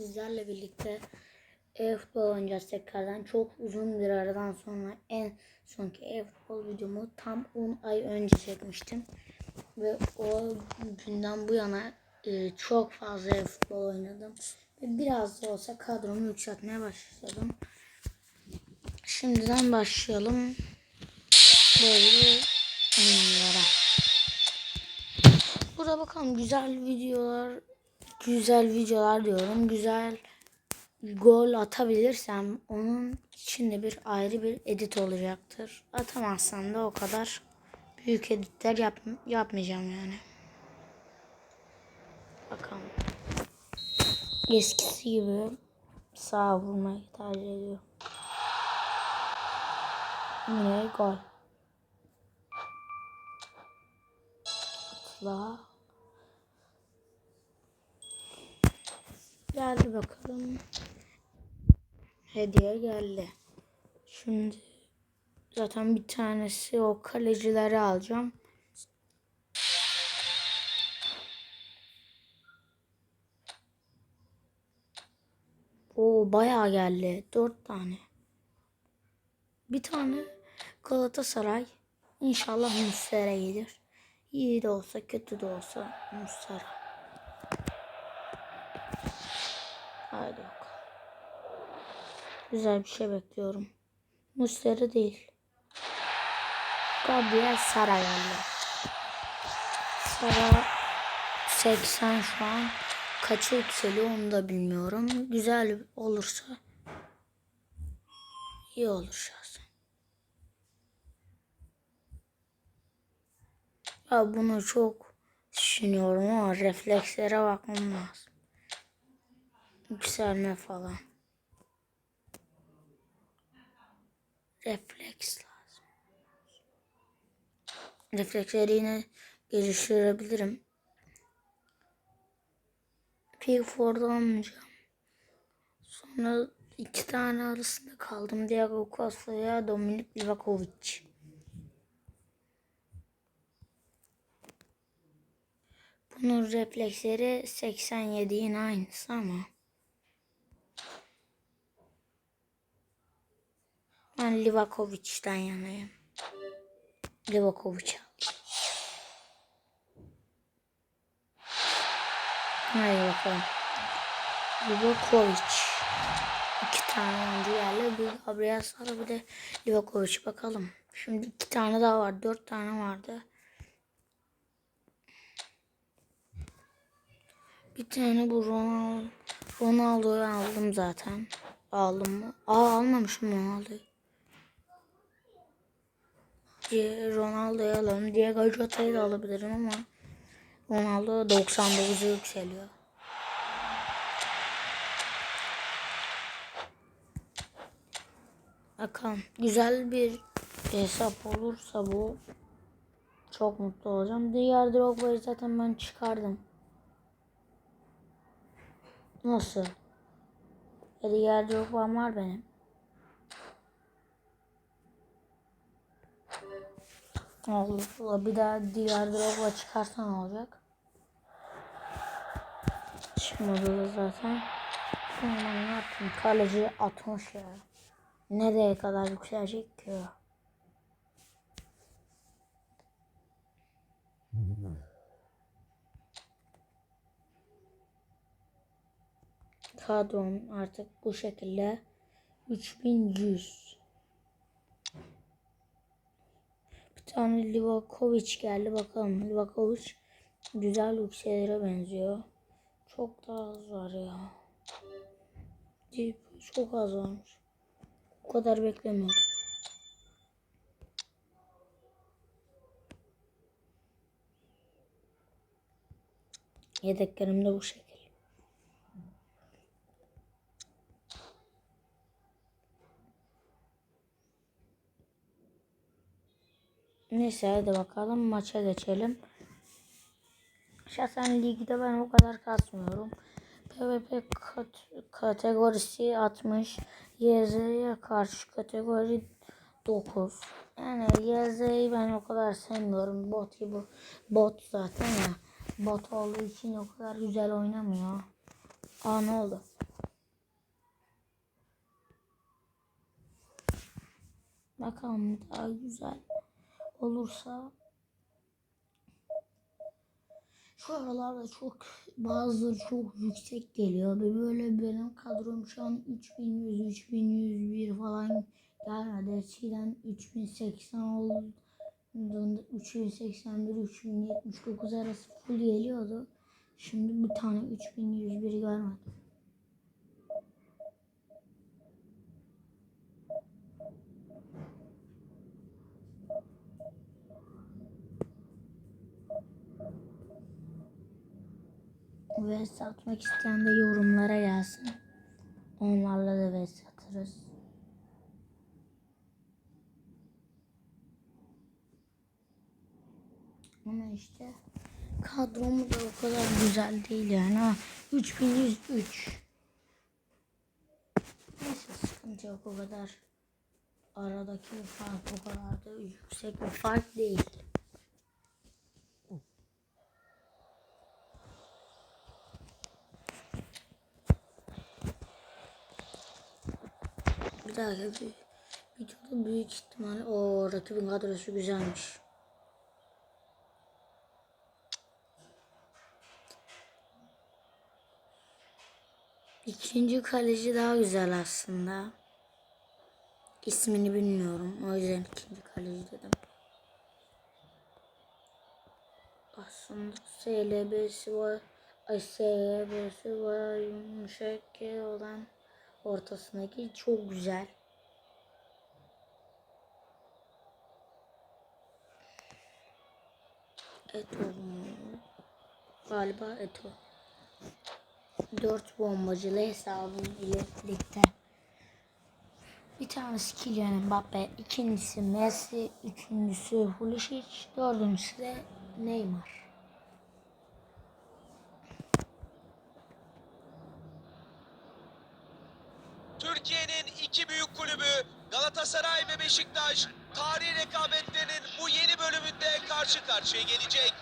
sizlerle birlikte e-futbol oynayacağız tekrardan. Çok uzun bir aradan sonra en sonki e-futbol videomu tam 10 ay önce çekmiştim. Ve o günden bu yana e, çok fazla e-futbol oynadım. Ve biraz da olsa kadromu yükseltmeye başladım. Şimdiden başlayalım. Böyle oyunlara. Burada bakalım güzel videolar güzel videolar diyorum. Güzel gol atabilirsem onun içinde bir ayrı bir edit olacaktır. Atamazsam da o kadar büyük editler yap, yapmayacağım yani. Bakalım. Eskisi gibi sağ vurmayı tercih ediyor. Yine gol. Atla. Geldi bakalım. Hediye geldi. Şimdi zaten bir tanesi o kalecileri alacağım. O bayağı geldi. Dört tane. Bir tane Galatasaray. İnşallah Muslera gelir. İyi de olsa kötü de olsa Muslera. Haydi bakalım. Güzel bir şey bekliyorum. Muslera değil. Gabriel Sara geldi. Sara 80 şu an. Kaçı yükseliyor onu da bilmiyorum. Güzel olursa iyi olur şahsen. Ya bunu çok düşünüyorum ama reflekslere bakmam lazım. Yükselme falan. Refleks lazım. Refleksleri yine geliştirebilirim. Pickford'u almayacağım. Sonra iki tane arasında kaldım. Diego Costa ya Dominik Livakovic. Bunun refleksleri 87'in aynısı ama. Ben Livakovic'den yanayım. Livakovic alayım. Hadi bakalım. Livakovic. İki tane oyuncu geldi. Bir Gabriel Sara bir de Livakovic. Bakalım. Şimdi iki tane daha var. Dört tane vardı. Bir tane bu Ronaldo. Ronaldo'yu aldım zaten. Aldım mı? Aa almamışım Ronaldo'yu. Ronaldo'yu alalım. Diego Jota'yı da alabilirim ama Ronaldo 99'u yükseliyor. Bakalım. Güzel bir hesap olursa bu çok mutlu olacağım. Diğer Drogba'yı zaten ben çıkardım. Nasıl? E diğer Drogba'm var benim. Allah bir daha diğer Drogba çıkarsa ne olacak? Çıkmadı da zaten. Ben ne yaptım? Kaleci atmış ya. Nereye kadar yükselecek ki o? Kadron artık bu şekilde 3100 Bir tane Livakovic geldi bakalım. Livakovic güzel yükselere benziyor. Çok da az var ya. Çok az varmış. Bu kadar beklemiyordum. Yedeklerim de bu şekil. Neyse hadi bakalım maça geçelim. Şahsen ligde ben o kadar kasmıyorum. PvP kat kategorisi 60. YZ'ye karşı kategori 9. Yani YZ'yi ben o kadar sevmiyorum. Bot gibi. Bot zaten ya. Bot olduğu için o kadar güzel oynamıyor. Aa ne oldu? Bakalım daha güzel olursa. Şu aralarda çok bazıları çok yüksek geliyor. Ve böyle benim kadrom şu an 3100, 3101 falan gelmedi. Eskiden 3080 olduğunda 3081, 3079 arası full geliyordu. Şimdi bir tane 3101 görmedim. Ve satmak isteyen de yorumlara gelsin. Onlarla da ve satarız. Ama işte kadromu da o kadar güzel değil yani. Ha, 3103. Neyse sıkıntı yok o kadar. Aradaki fark o kadar da yüksek bir fark değil. Dakika bir videoda büyük ihtimal o rakibin kadrosu güzelmiş. İkinci kaleci daha güzel aslında. İsmini bilmiyorum. O yüzden ikinci kaleci dedim. Aslında SLB'si var. Ay SLB'si var. Yumuşak olan ortasındaki çok güzel. Eto? Galiba Eto. Dört bombacılı hesabım ile birlikte. Bir tanesi Kylian Mbappe, ikincisi Messi, üçüncüsü Pulisic, dördüncüsü de Neymar. Türkiye'nin iki büyük kulübü Galatasaray ve Beşiktaş tarihi rekabetlerinin bu yeni bölümünde karşı karşıya gelecek.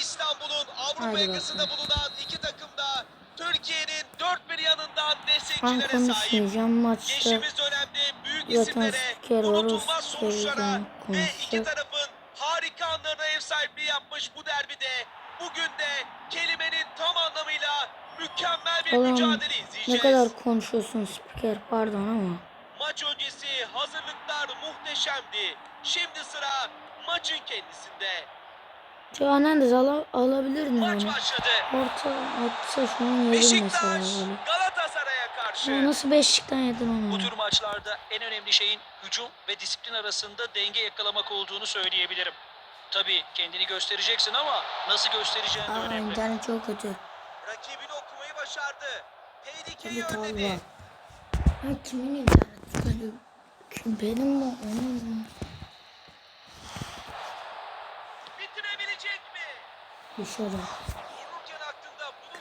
İstanbul'un Avrupa yakasında bulunan iki takım da Türkiye'nin dört bir yanından destekçilere sahip. maçta. Geçtiğimiz dönemde büyük isimlere, unutulmaz sonuçlara ve iki tarafın harika anlarına ev sahipliği yapmış bu derbide bugün de kelimenin tam anlamıyla mükemmel bir Oğlum, mücadele Ne izleyeceğiz. kadar konuşuyorsun spiker pardon ama. Maç öncesi hazırlıklar muhteşemdi. Şimdi sıra maçın kendisinde. Teo Hernandez ala, alabilir mi Maç yani? başladı. Orta atsa şu an yedim mesela böyle. Galatasaray'a karşı. nasıl beşlikten yedin onu? Bu tür maçlarda en önemli şeyin hücum ve disiplin arasında denge yakalamak olduğunu söyleyebilirim. Tabii kendini göstereceksin ama nasıl göstereceğin de Aa önemli. internet çok kötü. Okumayı başardı. Tehlikeyi tabii. önledi. Ha kimin interneti? Kim benim mi onun mu? Bitirebilecek mi? Dışarı.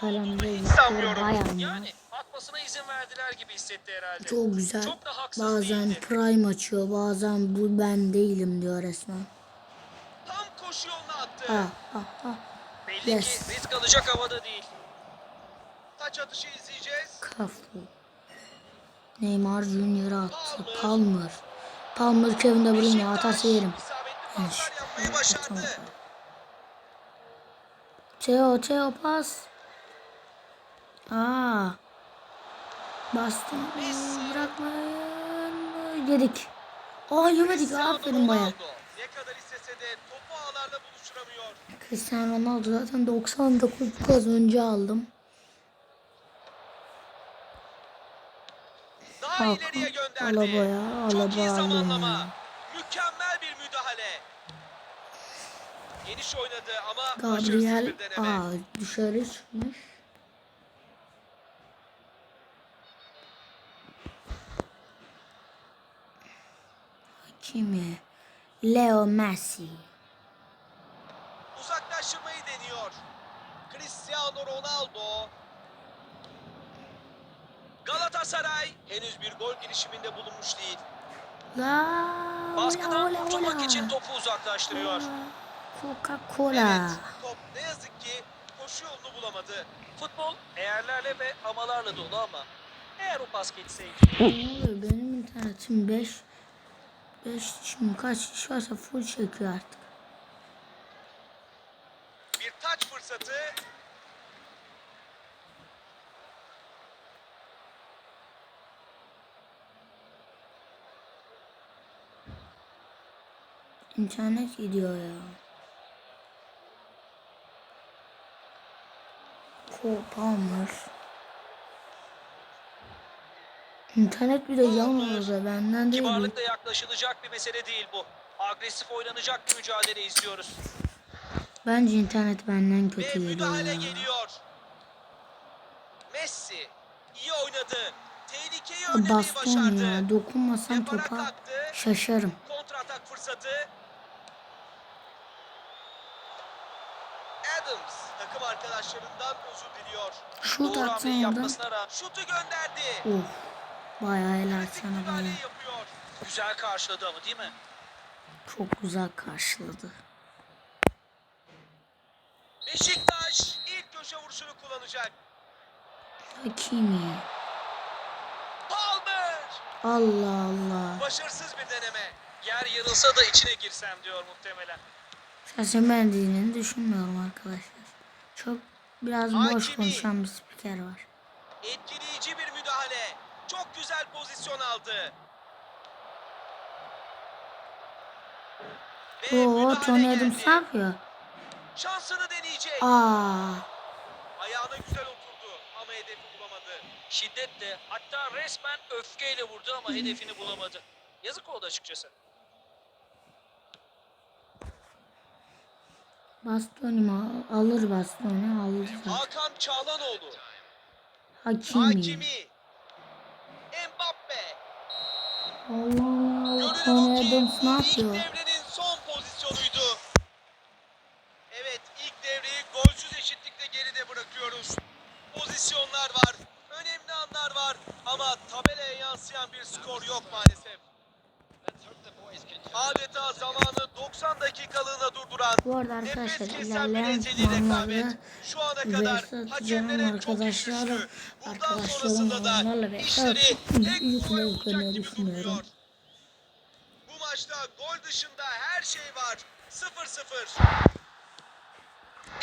Yüzükler sanmıyorum. Yani atmasına izin verdiler gibi hissetti herhalde. Çok güzel. Çok Bazen değildi. prime açıyor bazen bu ben değilim diyor resmen. Tam koşu yoluna attı. Ha ha ha. Belli Yes. ki risk alacak havada değil. Taç atışı izleyeceğiz. Kafu. Neymar Junior'a attı. Palmer. Palmer Kevin De Bruyne atarsa yerim. Teo Teo pas. Aa. Bastım. Bırakmayın. Yedik. Aa yemedik. Aferin baya. Ne kadar istese de topu ağlarla buluşturamıyor. Cristiano Ronaldo zaten 99 az önce aldım. Daha Hakan ileriye gönderdi. Alaba'ya Çok iyi Alaba zamanlama. Mükemmel bir müdahale. Geniş oynadı ama başarısız Gabriel bir deneme. aa dışarı çıkmış. Kimi? Leo Messi. Uzaklaştırmayı deniyor. Cristiano Ronaldo. Galatasaray henüz bir gol girişiminde bulunmuş değil. La Baskıdan ola, ola, kurtulmak ola. için topu uzaklaştırıyor. Coca-Cola. Evet, top ne yazık ki koşu yolunu bulamadı. Futbol eğerlerle ve amalarla dolu ama eğer o pas geçseydi Ne oluyor? Benim internetim 5 5 şimdi kaç diş varsa full çekiyor artık. Bir taç fırsatı. İnternet gidiyor ya. Koparmış. İnternet bir de yanmıyor benden değil. Kibarlıkla yaklaşılacak bir mesele değil bu. Agresif oynanacak bir mücadele izliyoruz. Bence internet benden Ve kötü geliyor müdahale geliyor. Messi iyi oynadı. Tehlikeyi önlemeyi Baston başardı. ya. Dokunmasam topa kalktı. şaşarım. Kontra atak fırsatı. Adams takım arkadaşlarından özür diliyor. Şut Doğru atsan hamleyi oradan. Şutu gönderdi. Of. Bayağı helal sana baya. müdahaleyi yapıyor. güzel karşıladı ama değil mi? Çok güzel karşıladı. Beşiktaş ilk köşe vuruşunu kullanacak. Hakimi. Palmer Allah Allah. başarısız bir deneme. Yer yarılsa da içine girsem diyor muhtemelen. Şahsen ben düşünmüyorum arkadaşlar. Çok biraz boş konuşan bir spiker var. Etkileyici bir müdahale. Çok güzel pozisyon aldı. Oo Tony Adams ne yapıyor? Şansını deneyecek. Aa. Ayağına güzel oturdu ama hedefi bulamadı. Şiddetle hatta resmen öfkeyle vurdu ama hedefini bulamadı. Yazık oldu açıkçası. Bastoni mi? Alır bastoni alır. Hakan Çağlanoğlu. Hakimi. Hakimi. Mbappe. Allah Allah. Ki Adams ne yapıyor? Arada arkadaşlar ilerleyen kadar VS atacağım çok arkadaşlarım. onlarla olacak koymayı gibi düşünüyorum. Bu maçta gol dışında her şey var. 0-0.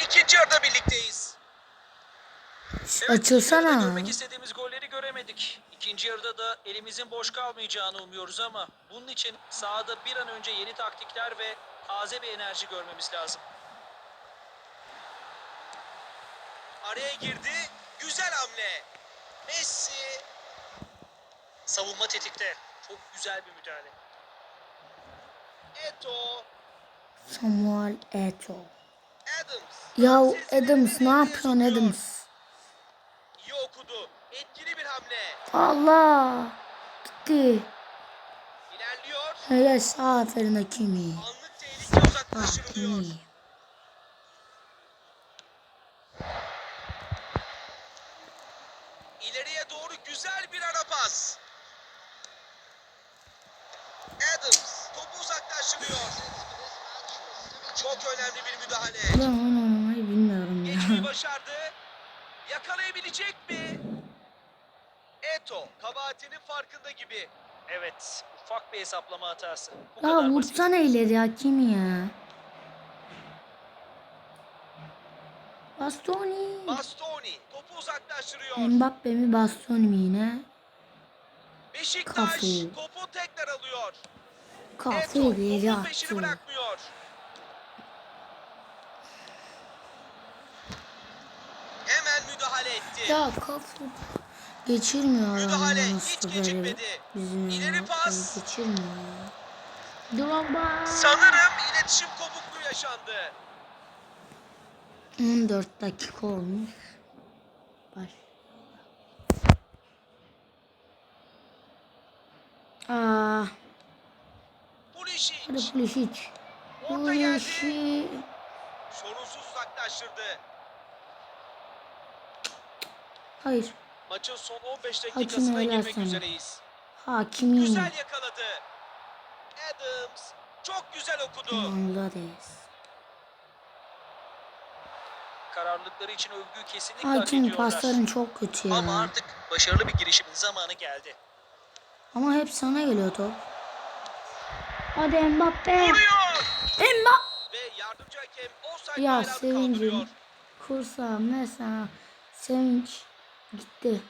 İkinci yarıda birlikteyiz. Evet, Açılsana. Görmek istediğimiz golleri göremedik. İkinci yarıda da elimizin boş kalmayacağını umuyoruz ama bunun için sahada bir an önce yeni taktikler ve taze bir enerji görmemiz lazım. Araya girdi. Güzel hamle. Messi. Savunma tetikte. Çok güzel bir müdahale. Eto. Samuel Eto. Adams. Ya Sesleri Adams ne yapıyorsun? Adams? İyi okudu. Etkili bir hamle. Allah. Gitti. İlerliyor. Helal aferin Hakimi. Anlık Hakimi. İleriye doğru güzel bir ara pas. Adams topu uzaklaştırıyor. Çok önemli bir müdahale. Ben oyun oynamayı bilmiyorum Geçmeyi ya. başardı. Yakalayabilecek mi? Eto kabahatinin farkında gibi. Evet, ufak bir hesaplama hatası. Bu Ya kadar basit. vursana ileri Hakimi ya. Bastoni. Bastoni topu uzaklaştırıyor. Mbappe mi Bastoni mi yine? Beşiktaş Kafu. topu tekrar alıyor. Kafu peşini attı. bırakmıyor. Hemen müdahale etti. Ya Kafu geçirmiyor Müdahale adamı hiç gecikmedi. bizim İleri pas. Geçirmiyor. Drogba. Sanırım iletişim kopukluğu yaşandı. 14 dakika olmuş. Baş. Aa, Pulisic hadi Pulisic. orta geldi. Sorunsuz uzaklaştırdı. Hayır. Maçın son 15 Hakimi dakikasına helal girmek sana. üzereyiz. Hakimi. Güzel yakaladı. Adams çok güzel okudu. Bangladeş. Kararlılıkları için övgüyü kesinlikle hak Hakim pasların çok kötü ya. Ama artık başarılı bir girişimin zamanı geldi. Ama hep sana geliyor top. Hadi Mbappe. Vuruyor. Mbappe. Ve yardımcı hakem offside Ya sevincim. Kursa mesela sevinç gitti.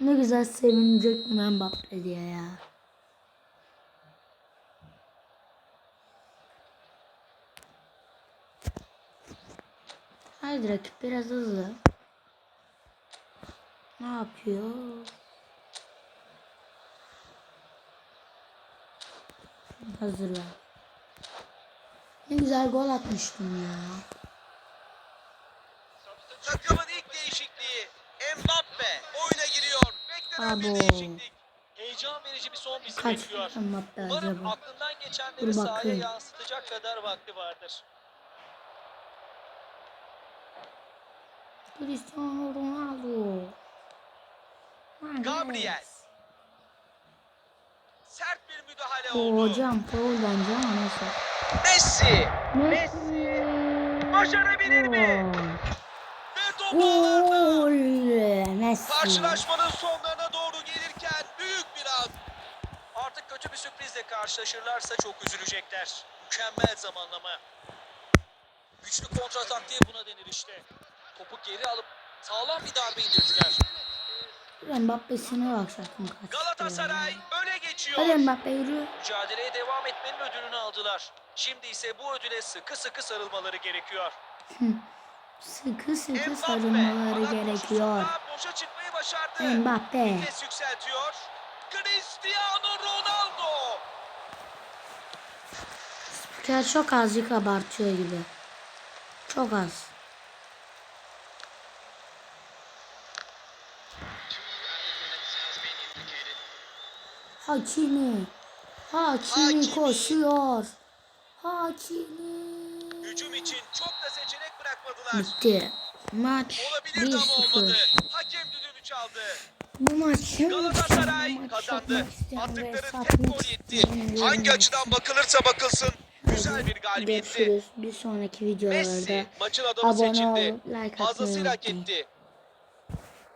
Ne güzel sevinecektim Mbappe diye ya. Haydi rakip biraz hızlı. Ne yapıyor? Hazır ver. Ne güzel gol atmıştım ya. Takımın ilk değişikliği Mbappe oyuna giriyor. Beklenen bir değişiklik. Heyecan verici bir son bizi Kaç bekliyor. Mbappe Umarım acaba? aklından geçenleri Dur sahaya bakayım. yansıtacak kadar vakti vardır. Cristiano Ronaldo. Lan Gabriel. Sert bir müdahale O oldu. hocam foul bence ama neyse. Messi Messi. başarabilir mi? Top ağlarda. Gol. Messi. Karşılaşmanın sonlarına doğru gelirken büyük bir an. Artık kötü bir sürprizle karşılaşırlarsa çok üzülecekler. Mükemmel zamanlama. Güçlü kontra taktiği buna denir işte. Topu geri alıp sağlam bir darbe indirdiler. Mbappe'sine bakacaktım kaç. Galatasaray öne geçiyor. Hadi Mbappe yürü. Mücadeleye devam etmenin ödülünü aldılar. Şimdi ise bu ödüle sıkı sıkı sarılmaları gerekiyor. Sıkı sıkı sarılmaları gerekiyor. Mbappe. Cristiano Ronaldo. Spiker çok azıcık abartıyor gibi. Çok az. Hakimi. Hakimi koşuyor. Hakimi. Hücum için çok da seçenek. Bitti. Maç Olabilirdi ama olmadı. 1-0. Hakem düdüğünü çaldı. Bu maçı Galatasaray kazandı. Attıkları tek gol yetti. Hangi açıdan bakılırsa bakılsın güzel bir galibiyetti. Görüşürüz. Bir sonraki videolarda Messi maçın adamı abone seçildi. olup like atmayı unutmayın.